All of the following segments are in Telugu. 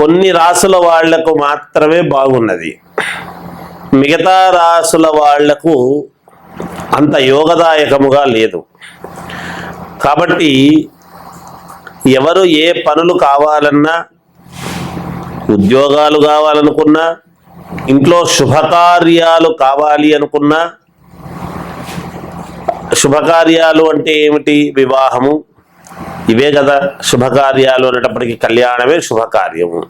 కొన్ని రాసుల వాళ్ళకు మాత్రమే బాగున్నది. మిగతా రాసుల వాళ్ళకు అంత యోగదాయకముగా లేదు. కాబట్టి ఎవరు ఏ పనులు కావాలన్నా ఉద్యోగాలు కావాలనుకున్నా ఇంట్లో శుభకార్యాలు కావాలి అనుకున్నా శుభకార్యాలు అంటే ఏమిటి? వివాహము. ఇవే కదా శుభకార్యాలు అనేటప్పటికీ కళ్యాణమే శుభకార్యము.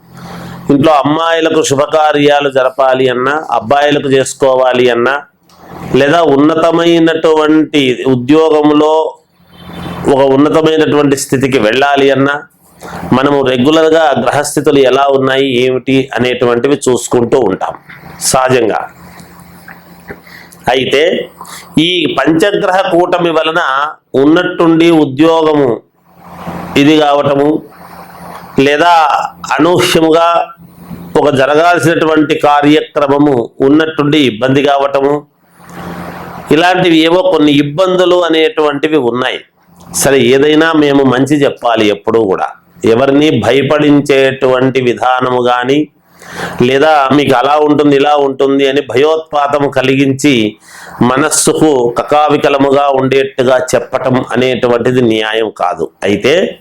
ఇంట్లో అమ్మాయిలకు శుభకార్యాలు జరపాలి అన్నా అబ్బాయిలకు చేసుకోవాలి అన్నా లేదా ఉన్నతమైనటువంటి ఉద్యోగంలో ఒక ఉన్నతమైనటువంటి స్థితికి వెళ్ళాలి అన్నా మనము రెగ్యులర్గా గ్రహస్థితులు ఎలా ఉన్నాయి ఏమిటి అనేటువంటివి చూసుకుంటూ ఉంటాం. సహజంగా. అయితే ఈ పంచగ్రహ కూటమి వలన ఉన్నట్టుండి ఉద్యోగము ఇది కావటము లేదా అనూహ్యముగా ఒక జరగాల్సినటువంటి కార్యక్రమము ఉన్నట్టుండి ఇబ్బంది కావటము ఇలాంటివి ఏవో కొన్ని ఇబ్బందులు అనేటువంటివి ఉన్నాయి. సరే ఏదైనా మేము మంచి చెప్పాలి ఎప్పుడూ కూడా. ఎవరిని భయపడించేటువంటి విధానము కానీ లేదా మీకు అలా ఉంటుంది ఇలా ఉంటుంది అని భయోత్పాతము కలిగించి మనస్సుకు కకావికలముగా ఉండేట్టుగా చెప్పటం అనేటువంటిది న్యాయం కాదు. అయితే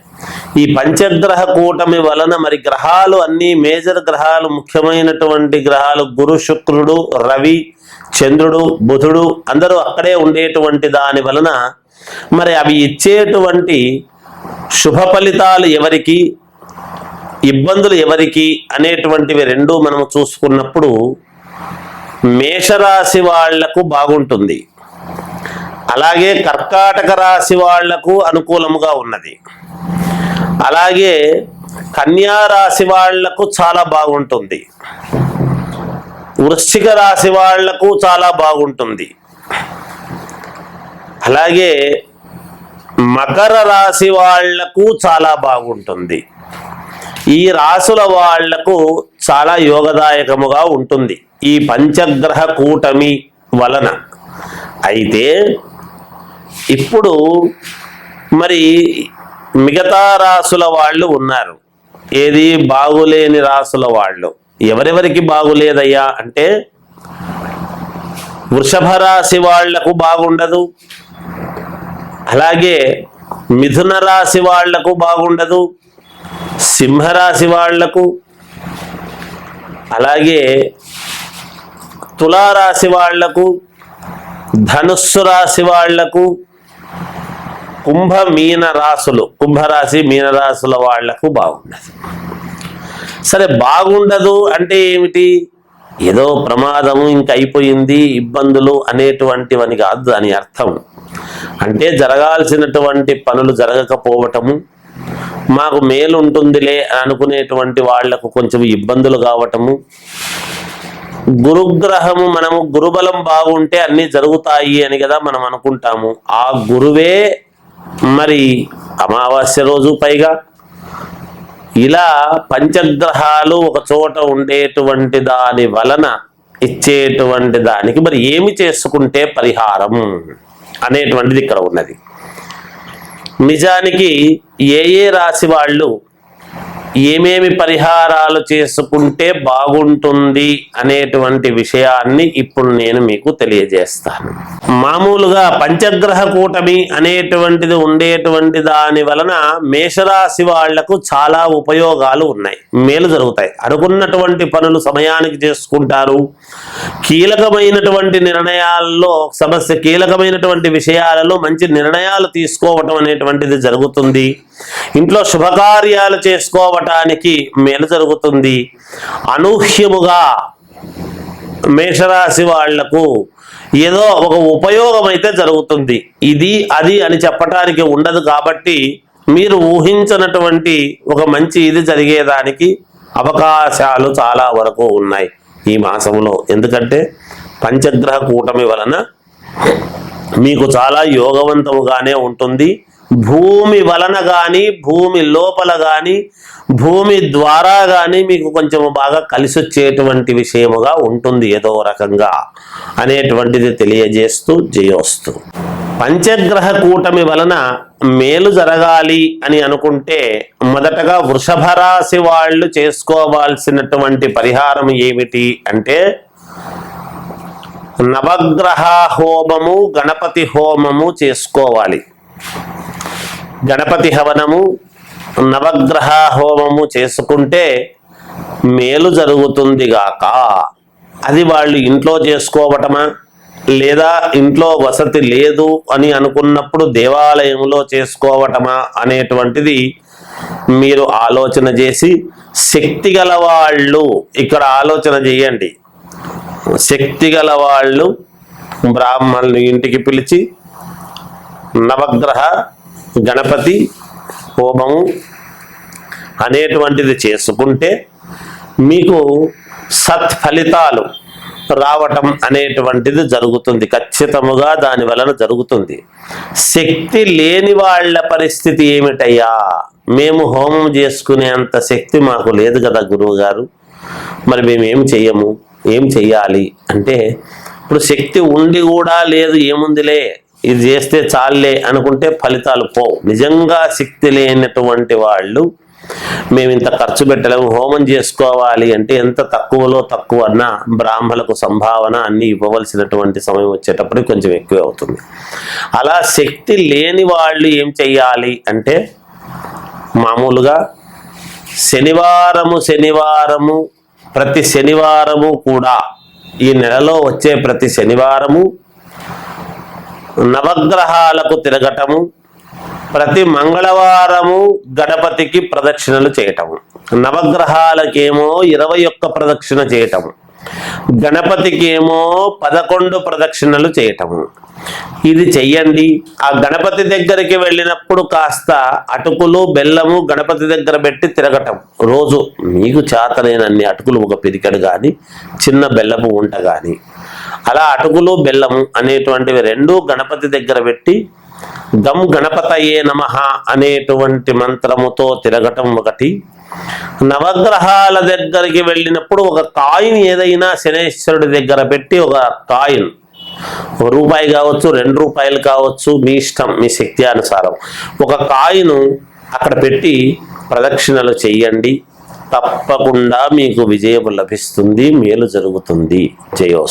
ఈ పంచగ్రహ కూటమి వలన మరి గ్రహాలు అన్ని మేజర్ గ్రహాలు ముఖ్యమైనటువంటి గ్రహాలు గురు శుక్రుడు రవి చంద్రుడు బుధుడు అందరూ అక్కడే ఉండేటువంటి దాని వలన మరి అవి ఇచ్చేటువంటి శుభ ఫలితాలు ఎవరికి ఇబ్బందులు ఎవరికి అనేటువంటివి రెండు మనము చూసుకున్నప్పుడు మేషరాశి వాళ్ళకు బాగుంటుంది. అలాగే కర్కాటక రాశి వాళ్ళకు అనుకూలముగా ఉన్నది. అలాగే కన్యా రాశి వాళ్ళకు చాలా బాగుంటుంది. వృశ్చిక రాశి వాళ్ళకు చాలా బాగుంటుంది. అలాగే మకర రాశి వాళ్ళకు చాలా బాగుంటుంది. ఈ రాసుల వాళ్ళకు చాలా యోగదాయకముగా ఉంటుంది. ఈ పంచగ్రహ కూటమి వలన. అయితే ఇప్పుడు మరి మిగతా రాసుల వాళ్ళు ఉన్నారు. ఏది బాగులేని రాసుల వాళ్ళు. ఎవరెవరికి బాగులేదయ్యా అంటే వృషభ రాశి వాళ్ళకు బాగుండదు. అలాగే మిథున రాశి వాళ్ళకు బాగుండదు. సింహరాశి వాళ్ళకు అలాగే తులారాశి వాళ్ళకు ధనుస్సు రాశి వాళ్ళకు కుంభ మీన రాసులు కుంభరాశి మీనరాశుల వాళ్ళకు బాగుండదు. సరే బాగుండదు అంటే ఏమిటి? ఏదో ప్రమాదము ఇంక అయిపోయింది ఇబ్బందులు అనేటువంటివని కాదు దాని అర్థం. అంటే జరగాల్సినటువంటి పనులు జరగకపోవటము మాకు మేలు ఉంటుందిలే అనుకునేటువంటి వాళ్ళకు కొంచెం ఇబ్బందులు కావటము గురుగ్రహము మనము గురుబలం బాగుంటే అన్నీ జరుగుతాయి అని కదా మనం అనుకుంటాము. ఆ గురువే మరి అమావాస్య రోజు పైగా ఇలా పంచగ్రహాలు ఒక చోట ఉండేటువంటి దాని వలన ఇచ్చేటువంటి దానికి మరి ఏమి చేసుకుంటే పరిహారం అనేటువంటిది ఇక్కడ ఉన్నది. నిజానికి ఏ ఏ రాశి వాళ్ళు ఏమేమి పరిహారాలు చేసుకుంటే బాగుంటుంది అనేటువంటి విషయాన్ని ఇప్పుడు నేను మీకు తెలియజేస్తాను. మామూలుగా పంచగ్రహ కూటమి అనేటువంటిది ఉండేటువంటి దాని వలన మేషరాశి వాళ్ళకు చాలా ఉపయోగాలు ఉన్నాయి. మేలు జరుగుతాయి. అనుకున్నటువంటి పనులు సమయానికి చేసుకుంటారు. కీలకమైనటువంటి నిర్ణయాల్లో సమస్య కీలకమైనటువంటి విషయాలలో మంచి నిర్ణయాలు తీసుకోవటం అనేటువంటిది జరుగుతుంది. ఇంట్లో శుభకార్యాలు అవ్వటానికి మేలు జరుగుతుంది. అనూహ్యముగా మేషరాశి వాళ్ళకు ఏదో ఒక ఉపయోగం అయితే జరుగుతుంది. ఇది అది అని చెప్పటానికి ఉండదు కాబట్టి మీరు ఊహించినటువంటి ఒక మంచి ఇది జరిగేదానికి అవకాశాలు చాలా వరకు ఉన్నాయి ఈ మాసంలో. ఎందుకంటే పంచగ్రహ కూటమి వలన మీకు చాలా యోగవంతముగానే ఉంటుంది. భూమి వలన కానీ భూమి లోపల కానీ భూమి ద్వారా కానీ మీకు కొంచెం బాగా కలిసి వచ్చేటువంటి విషయముగా ఉంటుంది ఏదో రకంగా అనేటువంటిది తెలియజేస్తూ జయోస్తు పంచగ్రహ కూటమి వలన మేలు జరగాలి అని అనుకుంటే మొదటగా వృషభ రాశి వాళ్ళు చేసుకోవాల్సినటువంటి పరిహారం ఏమిటి అంటే నవగ్రహ హోమము గణపతి హోమము చేసుకోవాలి. గణపతి హవనము నవగ్రహ హోమము చేసుకుంటే మేలు జరుగుతుంది గాక అది వాళ్ళు ఇంట్లో చేసుకోవటమా? లేదా ఇంట్లో వసతి లేదు అని అనుకున్నప్పుడు దేవాలయంలో చేసుకోవటమా అనేటువంటిది మీరు ఆలోచన చేసి శక్తి గల వాళ్ళు ఇక్కడ ఆలోచన చేయండి. శక్తి గల వాళ్ళు బ్రాహ్మణులు ఇంటికి పిలిచి నవగ్రహ గణపతి హోమము అనేటువంటిది చేసుకుంటే మీకు సత్ఫలితాలు రావటం అనేటువంటిది జరుగుతుంది. ఖచ్చితముగా దాని వలన జరుగుతుంది. శక్తి లేని వాళ్ళ పరిస్థితి ఏమిటయ్యా? మేము హోమం చేసుకునేంత శక్తి మాకు లేదు కదా గురువు గారు మరి మేము చెయ్యము? ఏం చెయ్యాలి? అంటే ఇప్పుడు శక్తి ఉండి కూడా లేదు ఏముందిలే? ఇది చేస్తే చాలే అనుకుంటే ఫలితాలు పోవు. నిజంగా శక్తి లేనటువంటి వాళ్ళు మేము ఇంత ఖర్చు పెట్టలేము హోమం చేసుకోవాలి అంటే ఎంత తక్కువలో తక్కువ అన్న బ్రాహ్మణులకు సంభావన అన్ని ఇవ్వవలసినటువంటి సమయం వచ్చేటప్పుడు కొంచెం ఎక్కువ అవుతుంది. అలా శక్తి లేని వాళ్ళు ఏం చెయ్యాలి అంటే మామూలుగా శనివారము శనివారము ప్రతి శనివారము కూడా ఈ నెలలో వచ్చే ప్రతి శనివారము నవగ్రహాలకు తిరగటము ప్రతి మంగళవారము గణపతికి ప్రదక్షిణలు చేయటము. నవగ్రహాలకేమో ఇరవై ఒక్క ప్రదక్షిణ చేయటము. గణపతికేమో పదకొండు ప్రదక్షిణలు చేయటము. ఇది చెయ్యండి. ఆ గణపతి దగ్గరికి వెళ్ళినప్పుడు కాస్త అటుకులు బెల్లము గణపతి దగ్గర పెట్టి తిరగటం. రోజు మీకు చేతనైనన్ని అటుకులు ఒక పిరికడు కానీ చిన్న బెల్లము ఉంట కానీ అలా అటుకులు బెల్లము అనేటువంటివి రెండు గణపతి దగ్గర పెట్టి గం గణపతయే నమ అనేటువంటి మంత్రముతో తిరగటం ఒకటి. నవగ్రహాల దగ్గరికి వెళ్ళినప్పుడు ఒక కాయిన్ ఏదైనా శనేశ్వరుడి దగ్గర పెట్టి ఒక కాయిన్. ఒక రూపాయి కావచ్చు రెండు రూపాయలు కావచ్చు మీ ఇష్టం మీ శక్తి అనుసారం. ఒక కాయిను అక్కడ పెట్టి ప్రదక్షిణలు చెయ్యండి తప్పకుండా మీకు విజయం లభిస్తుంది మేలు జరుగుతుంది. జయోస్